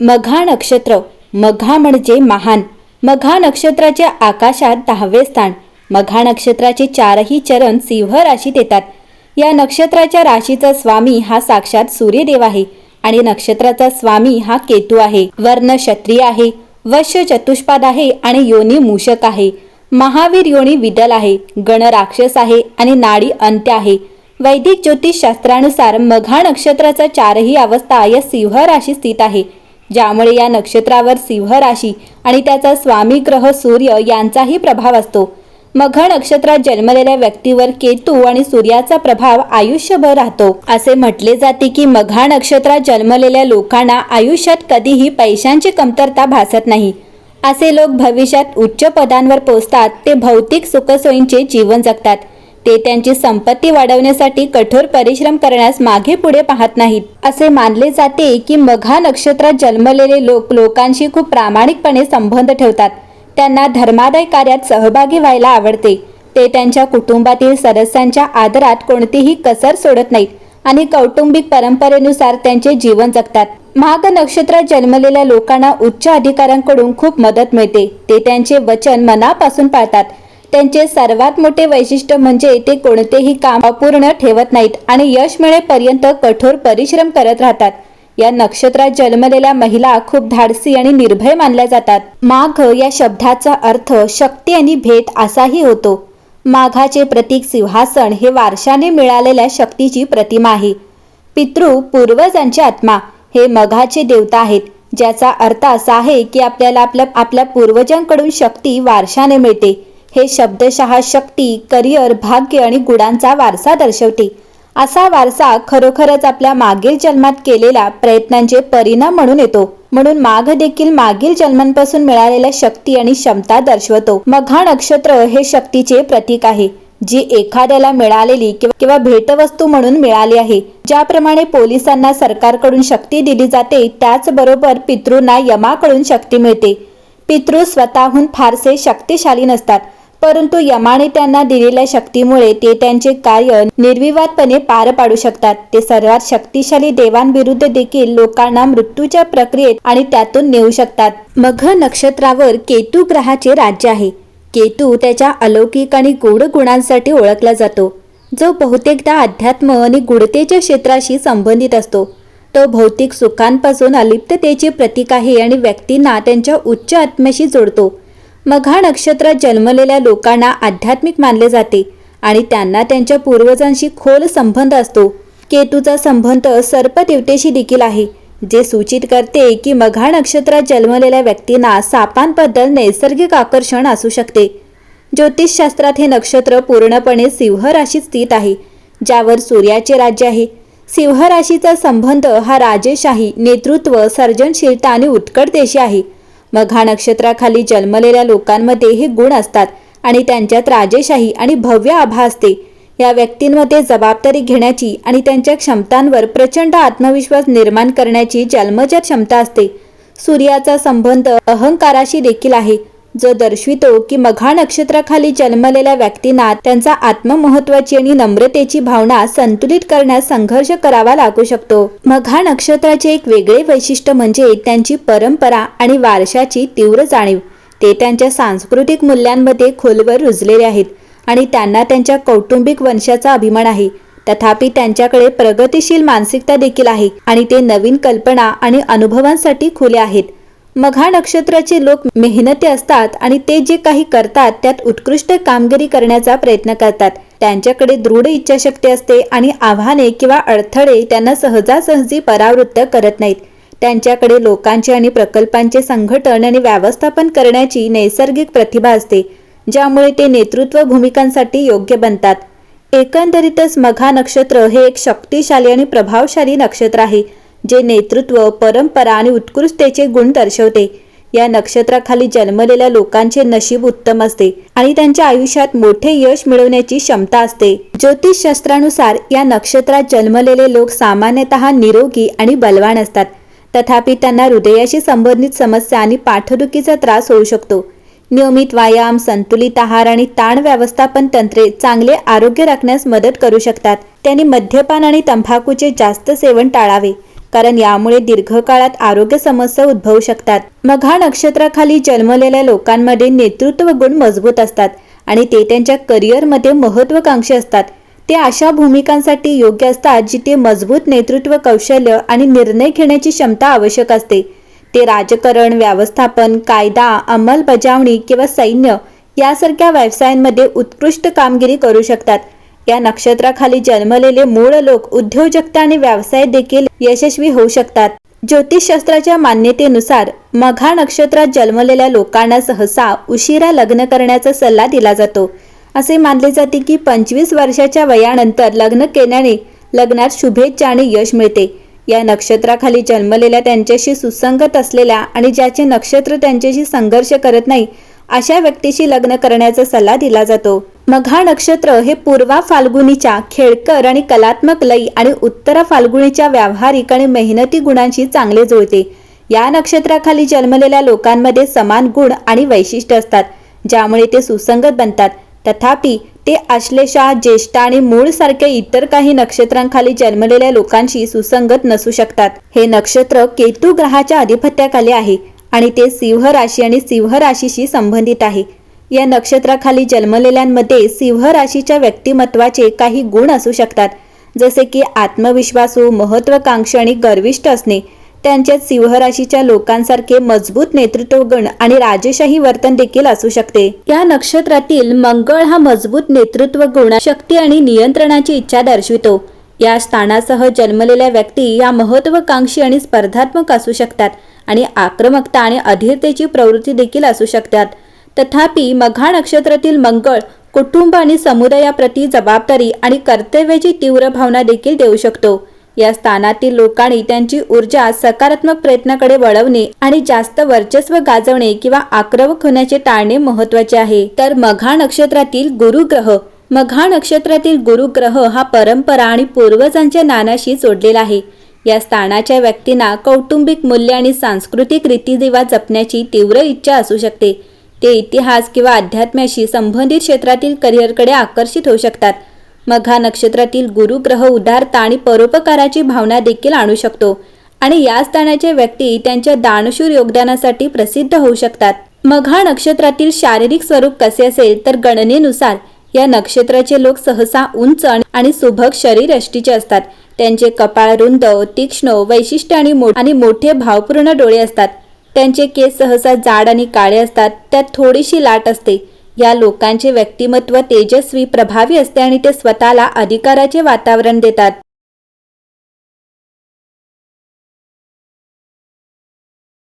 मघा नक्षत्र. मघा म्हणजे महान. मघा नक्षत्राच्या आकाशात दहावे स्थान. मघा नक्षत्राचे चारही चरण सिंह राशीत येतात या नक्षत्राच्या राशीचा स्वामी हा साक्षात सूर्यदेव आहे आणि नक्षत्राचा स्वामी हा केतू आहे. वर्ण क्षत्रिय आहे वश्य चतुष्पाद आहे आणि योनी मूषक आहे. महावीर योनी विदल आहे गण राक्षस आहे आणि नाडी अंत्य आहे. वैदिक ज्योतिष शास्त्रानुसार मघा नक्षत्राचा चारही अवस्था या सिंह राशी स्थित आहे. ज्यामुळे या नक्षत्रावर सिंह राशी आणि त्याचा स्वामी ग्रह सूर्य यांचाही प्रभाव असतो. मघ नक्षत्रात जन्मलेल्या व्यक्तीवर केतू आणि सूर्याचा प्रभाव आयुष्यभर राहतो. असे म्हटले जाते की मघा नक्षत्रात जन्मलेल्या लोकांना आयुष्यात कधीही पैशांची कमतरता भासत नाही. असे लोक भविष्यात उच्च पदांवर पोचतात ते भौतिक सुखसोयींचे जीवन जगतात. ते त्यांची संपत्ती वाढवण्यासाठी कठोर परिश्रम करण्यास मागे पुढे पाहत नाहीत. असे मानले जाते की मघा नक्षत्रात जन्मलेले लोक लोकांशी खूप प्रामाणिकपणे संबंध ठेवतात. त्यांना धर्मादाय कार्यात सहभागी व्हायला आवडते. ते त्यांच्या कुटुंबातील सदस्यांच्या आदरात कोणतीही कसर सोडत नाहीत आणि कौटुंबिक परंपरेनुसार त्यांचे जीवन जगतात. माघ नक्षत्रात जन्मलेल्या लोकांना उच्च अधिकाऱ्यांकडून खूप मदत मिळते. ते त्यांचे वचन मनापासून पाळतात. त्यांचे सर्वात मोठे वैशिष्ट्य म्हणजे ते कोणतेही काम अपूर्ण ठेवत नाहीत आणि यश मिळेपर्यंत कठोर परिश्रम करत राहतात. या नक्षत्रात जन्मलेल्या महिला खूप धाडसी आणि निर्भय मानल्या जातात. माघ या शब्दाचा अर्थ शक्ती आणि भेट असाही होतो. माघाचे प्रतीक सिंहासन हे वारशाने मिळालेल्या शक्तीची प्रतिमा आहे. पितृ पूर्वजांची आत्मा हे मघाचे देवता आहेत ज्याचा अर्थ असा आहे की आपल्याला आपल्या आपल्या पूर्वजांकडून शक्ती वारशाने मिळते. हे शब्दशः शक्ती करिअर भाग्य आणि गुणांचा वारसा दर्शवते. असा वारसा खरोखरच आपल्या मागील जन्मात केलेल्या प्रयत्नांचे परिणाम म्हणून येतो. म्हणून माघ देखील मागील जन्मांपासून मिळालेल्या शक्ती आणि क्षमता दर्शवतो. मघा नक्षत्र हे शक्तीचे प्रतीक आहे जी एखाद्याला मिळालेली किंवा किंवा भेटवस्तू म्हणून मिळाली आहे. ज्याप्रमाणे पोलिसांना सरकारकडून शक्ती दिली जाते त्याचबरोबर पितृंना यमाकडून शक्ती मिळते. पितृ स्वतःहून फारसे शक्तिशाली नसतात. परंतु यमाने त्यांना दिलेल्या शक्तीमुळे ते त्यांचे कार्य निर्विवादपणे पार पाडू शकतात. ते सर्वात शक्तिशाली देवांविरुद्ध देखील लोकांना मृत्यूच्या प्रक्रियेत आणि त्यातून नेऊ शकतात. मघ नक्षत्रावर केतू ग्रहाचे राज्य आहे. केतू त्याच्या अलौकिक आणि गूढ गुणांसाठी ओळखला जातो. जो बहुतेकदा अध्यात्म आणि गुढतेच्या क्षेत्राशी संबंधित असतो. तो भौतिक सुखांपासून अलिप्ततेचे प्रतीक आहे आणि व्यक्तींना त्यांच्या उच्च आत्म्याशी जोडतो. मघा नक्षत्रात जन्मलेल्या लोकांना आध्यात्मिक मानले जाते आणि त्यांना त्यांच्या पूर्वजांशी खोल संबंध असतो. केतूचा संबंध सर्पदेवतेशी देखील आहे जे सूचित करते की मघा नक्षत्रात जन्मलेल्या व्यक्तींना सापांबद्दल नैसर्गिक आकर्षण असू शकते. ज्योतिषशास्त्रात हे नक्षत्र पूर्णपणे सिंह राशीत स्थित आहे ज्यावर सूर्याचे राज्य आहे. सिंह राशीचा संबंध हा राजेशाही नेतृत्व सर्जनशीलता आणि उत्कटतेशी आहे. मघा नक्षत्राखाली जन्मलेल्या लोकांमध्ये हे गुण असतात आणि त्यांच्यात राजेशाही आणि भव्य आभा असते. या व्यक्तींमध्ये जबाबदारी घेण्याची आणि त्यांच्या क्षमतांवर प्रचंड आत्मविश्वास निर्माण करण्याची जन्मजात क्षमता असते. सूर्याचा संबंध अहंकाराशी देखील आहे. जो दर्शवितो की मघा नक्षत्राखाली जन्मलेल्या व्यक्तींना त्यांचा आत्ममहत्वाची आणि नम्रतेची भावना संतुलित करण्यास संघर्ष करावा लागू शकतो. मघा नक्षत्राचे एक वेगळे वैशिष्ट्य म्हणजे त्यांची परंपरा आणि वारशाची तीव्र जाणीव. ते त्यांच्या सांस्कृतिक मूल्यांमध्ये खोलवर रुजलेले आहेत आणि त्यांना त्यांच्या कौटुंबिक वंशाचा अभिमान आहे. तथापि त्यांच्याकडे प्रगतिशील मानसिकता देखील आहे आणि ते नवीन कल्पना आणि अनुभवांसाठी खुले आहेत. मघा नक्षत्राचे लोक मेहनती असतात आणि ते जे काही करतात त्यात उत्कृष्ट कामगिरी करण्याचा प्रयत्न करतात. त्यांच्याकडे दृढ इच्छाशक्ती असते आणि आव्हाने किंवा अडथळे त्यांना सहजासहजी परावृत्त करत नाहीत. त्यांच्याकडे लोकांचे आणि प्रकल्पांचे संघटन आणि व्यवस्थापन करण्याची नैसर्गिक प्रतिभा असते ज्यामुळे ते नेतृत्व भूमिकांसाठी योग्य बनतात. एकंदरीतच मघा नक्षत्र हे एक शक्तिशाली आणि प्रभावशाली नक्षत्र आहे. जे नेतृत्व परंपरा आणि उत्कृष्टतेचे गुण दर्शवते. या नक्षत्राखाली जन्मलेल्या लोकांचे नशीब उत्तम असते आणि त्यांच्या आयुष्यात मोठे यश मिळवण्याची क्षमता असते. ज्योतिषशास्त्रानुसार या नक्षत्रात जन्मलेले लोक सामान्यतः निरोगी आणि बलवान असतात. तथापि त्यांना हृदयाशी संबंधित समस्या आणि पाठदुखीचा त्रास होऊ शकतो. नियमित व्यायाम संतुलित आहार आणि ताण व्यवस्थापन तंत्रे चांगले आरोग्य राखण्यास मदत करू शकतात. त्यांनी मद्यपान आणि तंबाखूचे जास्त सेवन टाळावे. कारण यामुळे दीर्घकाळात आरोग्य समस्या उद्भवू शकतात. मघा नक्षत्राखाली जन्मलेल्या लोकांमध्ये नेतृत्व गुण मजबूत असतात आणि ते त्यांच्या करिअरमध्ये महत्वाकांक्षी असतात. ते अशा भूमिकांसाठी योग्य असतात जिथे मजबूत नेतृत्व कौशल्य आणि निर्णय घेण्याची क्षमता आवश्यक असते. ते राजकारण व्यवस्थापन कायदा अंमलबजावणी किंवा सैन्य यासारख्या व्यवसायांमध्ये उत्कृष्ट कामगिरी करू शकतात. या नक्षत्राखाली जन्मलेले मूळ लोक उद्योजकता आणि व्यवसाय देखील यशस्वी होऊ शकतात. ज्योतिषशास्त्राच्या मान्यतेनुसार मघा नक्षत्रात जन्मलेल्या लोकांना सहसा उशिरा लग्न करण्याचा सल्ला दिला जातो. असे मानले जाते की पंचवीस वर्षाच्या वयानंतर लग्न केल्याने लग्नात शुभेच्छा आणि यश मिळते. या नक्षत्राखाली जन्मलेल्या त्यांच्याशी सुसंगत असलेल्या आणि ज्याचे नक्षत्र त्यांच्याशी संघर्ष करत नाही अशा व्यक्तीशी लग्न करण्याचा सल्ला दिला जातो. मघा नक्षत्र हे पूर्वा फाल्गुनीच्या खेळकर आणि कलात्मक लई आणि उत्तरा फाल्गुनीच्या व्यावहारिक आणि मेहनती गुणांशी चांगले जुळते. या नक्षत्राखाली जन्मलेल्या लोकांमध्ये समान गुण आणि वैशिष्ट्य असतात ज्यामुळे ते सुसंगत बनतात. तथापि ते आश्लेषा ज्येष्ठा आणि मूळ सारख्या इतर काही नक्षत्रांखाली जन्मलेल्या लोकांशी सुसंगत नसू शकतात. हे नक्षत्र केतू ग्रहाच्या अधिपत्याखाली आहे आणि ते सिंह राशी आणि सिंह राशीशी संबंधित आहे. या नक्षत्राखाली जन्मलेल्यांमध्ये सिंह राशीच्या व्यक्तिमत्वाचे काही गुण असू शकतात. जसे की आत्मविश्वासू महत्वाकांक्षी आणि गर्विष्ठ असणे. त्यांच्यात सिंह राशीच्या लोकांसारखे मजबूत नेतृत्व गुण आणि राजेशाही वर्तन देखील असू शकते. या नक्षत्रातील मंगळ हा मजबूत नेतृत्व गुण शक्ती आणि नियंत्रणाची इच्छा दर्शवितो. या स्थानासह जन्मलेल्या व्यक्ती या महत्वाकांक्षी आणि स्पर्धात्मक असू शकतात आणि आक्रमकता आणि अधीरतेची प्रवृत्ती देखील असू शकतात. तथापि मघा नक्षत्रातील मंगळ कुटुंब आणि समुदायाप्रती जबाबदारी आणि कर्तव्याची तीव्र भावना देखील देऊ शकतो. या स्थानातील लोकांनी त्यांची ऊर्जा सकारात्मक प्रयत्नाकडे वळवणे आणि जास्त वर्चस्व गाजवणे किंवा आक्रमक होण्याचे टाळणे महत्त्वाचे आहे. तर मघा नक्षत्रातील गुरुग्रह मघा नक्षत्रातील गुरुग्रह हा परंपरा आणि पूर्वजांच्या नानाशी जोडलेला आहे. या स्थानाच्या व्यक्तींना कौटुंबिक मूल्य आणि सांस्कृतिक रीतिरिवाज जपण्याची तीव्र इच्छा असू शकते. ते इतिहास किंवा अध्यात्म्याशी संबंधित क्षेत्रातील करिअरकडे आकर्षित होऊ शकतात. मघा नक्षत्रातील गुरुग्रह उदारता आणि परोपकाराची भावना देखील आणू शकतो आणि या स्थानाचे व्यक्ती त्यांच्या दानशूर योगदानासाठी प्रसिद्ध होऊ शकतात. मघा नक्षत्रातील शारीरिक स्वरूप कसे असेल तर गणनेनुसार या नक्षत्राचे लोक सहसा उंच आणि सुभग शरीर अष्टीचे असतात. त्यांचे कपाळ रुंद तीक्ष्ण वैशिष्ट्य आणि मोठे भावपूर्ण डोळे असतात. त्यांचे केस सहसा जाड आणि काळे असतात. त्यात थोडीशी लाट असते. या लोकांचे व्यक्तिमत्व तेजस्वी प्रभावी असते आणि ते स्वतःला अधिकाराचे वातावरण देतात.